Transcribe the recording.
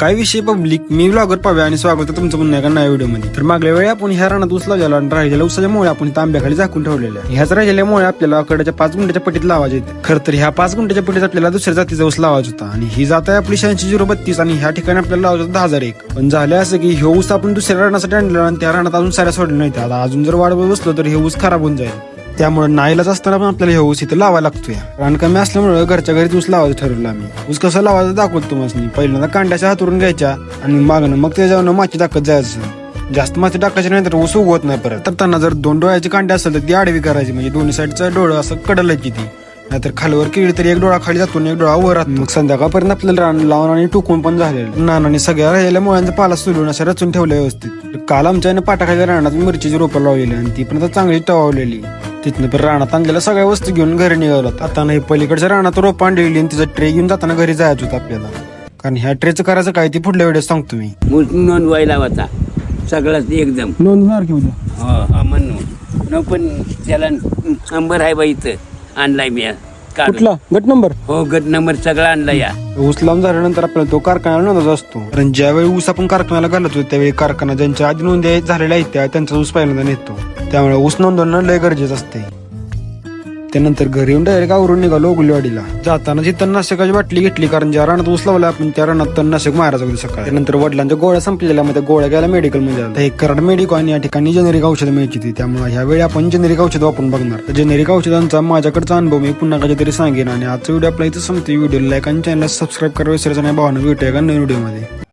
काय विषय पब्लिक मी ब्लॉगर पाव्या आणि स्वागत आहे तुमचं पुन्हा एका नव्या व्हिडिओमध्ये. तर मागल्या वेळी आपण ह्या रानात ऊस लावलेला आणि राहिलेल्या उसाच्यामुळे आपण तांब्याखाली झाकून ठेवलेल्या. ह्याच राहिल्यामुळे आपल्याला कडच्या पाच गुंठ्याच्या पटीत लावायचे आहेत. खरं तर ह्या पाच गुंठ्याच्या पटीत आपल्याला दुसऱ्या जातीचा ऊस लावायचा होता. आणि ही जात आहे आपली शहाऐंशी झिरो बत्तीस आणि ह्या ठिकाणी आपल्याला लावायचं होतं दहा हजार एक. पण झालं असं की हे ऊस आपण दुसऱ्या रानासाठी आणलेला आणि त्या रानात अजून साऱ्या सोडल्या नाही आता अजून जर वाढवत बसलो तर हे ऊस खराब होऊन जाईल. त्यामुळे नाईलाच असताना पण आपल्याला हे ऊस इथं लावायला लागतोय. रान कमी असल्यामुळे घरच्या घरीच ऊस लावायचं ठरवलं आम्ही. ऊस कसं लावायचं दाखवत तुम्हाला पहिल्यांदा कांड्याच्या हातरून घ्यायच्या आणि मागणं मग त्याच्यावर माती टाकत जायचं. जास्त माती टाकायची नाही तर ऊस उगवत नाही परत. तर त्यांना जर दोन डोळ्याची कांडी असेल तर ती आडवी करायची. म्हणजे दोन्ही साईडचं डोळं असं कडलं ती. नाहीतर खालवर केली तरी एक डोळा खाली जातो आणि एक डोळा वर राहतो. मग संध्याकाळपर्यंत आपल्याला रान लावून आणि टुकून पण झालेलं. नानाने सगळ्या राहिलेल्या मुळ्यांचा पाला सुलून अशा रचून ठेवल्या व्यवस्थित. काल आमच्या पाटाखाच्या रानात मिरचीची रोपं लावलेली आणि ती पण आता चांगली टवावलेली. तिथनं पण रानात आणलेल्या सगळ्या वस्तू घेऊन घरी निघालो. आता नाही पलीकडच्या रानात रोप आणलेली आणि तिचा ट्रे घेऊन जाताना घरी जायचं होतं आपल्याला. कारण ह्या ट्रेचं करायचं काय ती पुढल्या वेळेस सांगतो मी. नोंदवायला होता. सगळंच एकदम. नोंदणार की उद्या? हो हा म्हणून. न पण त्याला नंबर आहे बा इथं. आणलाय मी. काढून. गट नंबर? हो गट नंबर सगळा आणला या. ऊस लावून झाल्यानंतर आपल्याला तो कारखान्याला नोंदवायचा असतो. कारण ज्यावेळी ऊस आपण कारखान्याला घालत होतो त्यावेळी कारखाना ज्यांच्या आधी नोंदी झालेल्या आहेत त्या त्यांचा ऊस पहिल्यांदा नेतो. त्यामुळे ऊस नोंदवणं लय गरजेचं असते त्यानंतर घरी येऊन डायरेक्ट आवरून निघालो गुलवाडीला जाताना ती तणनाशकाची बाटली घेतली कारण ज्या रानात ऊस लावला आपण त्या रानात तणनाशक मारायचं होतं सकाळी. त्यानंतर वडिलांच्या गोळ्या संपलेल्या मध्ये गोळ्या घ्यायला मेडिकलमध्ये आला. एक कराड मेडिकल आणि या ठिकाणी जेनेरिक औषध मिळायची ती. त्यामुळे ह्या वेळी आपण जेनेरिक औषध वापरून बघणार. तर जेनेरिक औषधांचा माझ्याकडचा अनुभव मी पुन्हा कधीतरी सांगेन. आणि आजचा व्हिडिओ आपला इथं संपते व्हिडिओ लाईक आणि चॅनल सबस्क्राईब करा विसरायचं नाही. भावना भेटूया का नवीन व्हिडिओमध्ये?